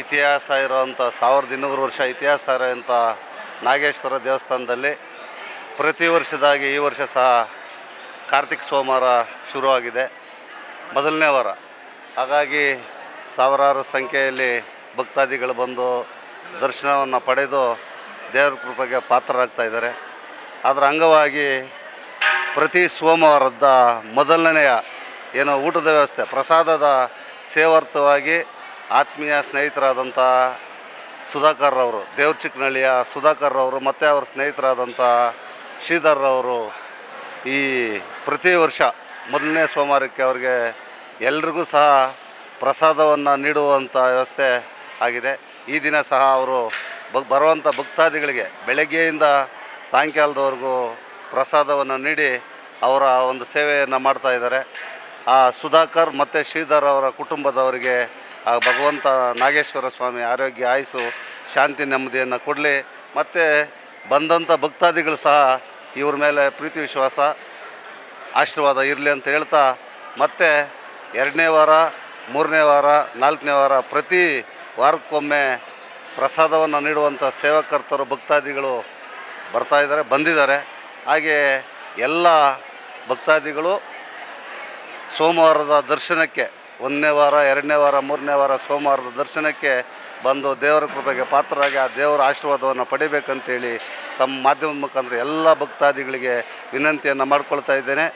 ಇತಿಹಾಸ ಇರೋವಂಥ ಸಾವಿರದ ಇನ್ನೂರು ವರ್ಷ ಇತಿಹಾಸ ಇರೋಂಥ ನಾಗೇಶ್ವರ ದೇವಸ್ಥಾನದಲ್ಲಿ ಪ್ರತಿ ವರ್ಷದಾಗಿ ಈ ವರ್ಷ ಸಹ ಕಾರ್ತಿಕ್ ಸೋಮವಾರ ಶುರುವಾಗಿದೆ. ಮೊದಲನೇ ವಾರ. ಹಾಗಾಗಿ ಸಾವಿರಾರು ಸಂಖ್ಯೆಯಲ್ಲಿ ಭಕ್ತಾದಿಗಳು ಬಂದು ದರ್ಶನವನ್ನು ಪಡೆದು ದೇವರ ಕೃಪೆಗೆ ಪಾತ್ರರಾಗ್ತಾ ಇದ್ದಾರೆ. ಅದರ ಅಂಗವಾಗಿ ಪ್ರತಿ ಸೋಮವಾರದ ಮೊದಲನೆಯ ಏನು ಊಟದ ವ್ಯವಸ್ಥೆ, ಪ್ರಸಾದದ ಸೇವಾರ್ಥವಾಗಿ ಆತ್ಮೀಯ ಸ್ನೇಹಿತರಾದಂಥ ಸುಧಾಕರ್ ಅವರು ದೇವ್ರ ಚಿಕ್ಕನಹಳ್ಳಿಯ ಸುಧಾಕರ್ ಅವರು ಮತ್ತು ಅವರ ಸ್ನೇಹಿತರಾದಂಥ ಶ್ರೀಧರ್ ಅವರು ಈ ಪ್ರತಿ ವರ್ಷ ಮೊದಲನೇ ಸೋಮವಾರಕ್ಕೆ ಅವ್ರಿಗೆ ಎಲ್ರಿಗೂ ಸಹ ಪ್ರಸಾದವನ್ನು ನೀಡುವಂಥ ವ್ಯವಸ್ಥೆ ಆಗಿದೆ. ಈ ದಿನ ಸಹ ಅವರು ಬಗ್ ಬರುವಂಥ ಭಕ್ತಾದಿಗಳಿಗೆ ಬೆಳಗ್ಗೆಯಿಂದ ಸಾಯಂಕಾಲದವರೆಗೂ ಪ್ರಸಾದವನ್ನು ನೀಡಿ ಅವರ ಒಂದು ಸೇವೆಯನ್ನು ಮಾಡ್ತಾ ಇದ್ದಾರೆ. ಆ ಸುಧಾಕರ್ ಮತ್ತು ಶ್ರೀಧರ್ ಅವರ ಕುಟುಂಬದವರಿಗೆ ಆ ಭಗವಂತ ನಾಗೇಶ್ವರ ಸ್ವಾಮಿ ಆರೋಗ್ಯ, ಆಯಸ್ಸು, ಶಾಂತಿ, ನೆಮ್ಮದಿಯನ್ನು ಕೊಡಲಿ. ಮತ್ತು ಬಂದಂಥ ಭಕ್ತಾದಿಗಳು ಸಹ ಇವ್ರ ಮೇಲೆ ಪ್ರೀತಿ, ವಿಶ್ವಾಸ, ಆಶೀರ್ವಾದ ಇರಲಿ ಅಂತ ಹೇಳ್ತಾ, ಮತ್ತೆ ಎರಡನೇ ವಾರ, ಮೂರನೇ ವಾರ, ನಾಲ್ಕನೇ ವಾರ ಪ್ರತಿ ವಾರಕ್ಕೊಮ್ಮೆ ಪ್ರಸಾದವನ್ನು ನೀಡುವಂಥ ಸೇವಾಕರ್ತರು, ಭಕ್ತಾದಿಗಳು ಬರ್ತಾ ಇದ್ದಾರೆ, ಬಂದಿದ್ದಾರೆ. ಹಾಗೆ ಎಲ್ಲ ಭಕ್ತಾದಿಗಳು ಸೋಮವಾರದ ದರ್ಶನಕ್ಕೆ ಒಂದನೇ ವಾರ, ಎರಡನೇ ವಾರ, ಮೂರನೇ ವಾರ ಸೋಮವಾರದ ದರ್ಶನಕ್ಕೆ ಬಂದು ದೇವರ ಕೃಪೆಗೆ ಪಾತ್ರರಾಗಿ ಆ ದೇವರ ಆಶೀರ್ವಾದವನ್ನು ಪಡಿಬೇಕಂತೇಳಿ ತಮ್ಮ ಮಾಧ್ಯಮದ ಮುಖಾಂತರ ಎಲ್ಲ ಭಕ್ತಾದಿಗಳಿಗೆ ವಿನಂತಿಯನ್ನು ಮಾಡಿಕೊಳ್ತಾ ಇದ್ದೇನೆ.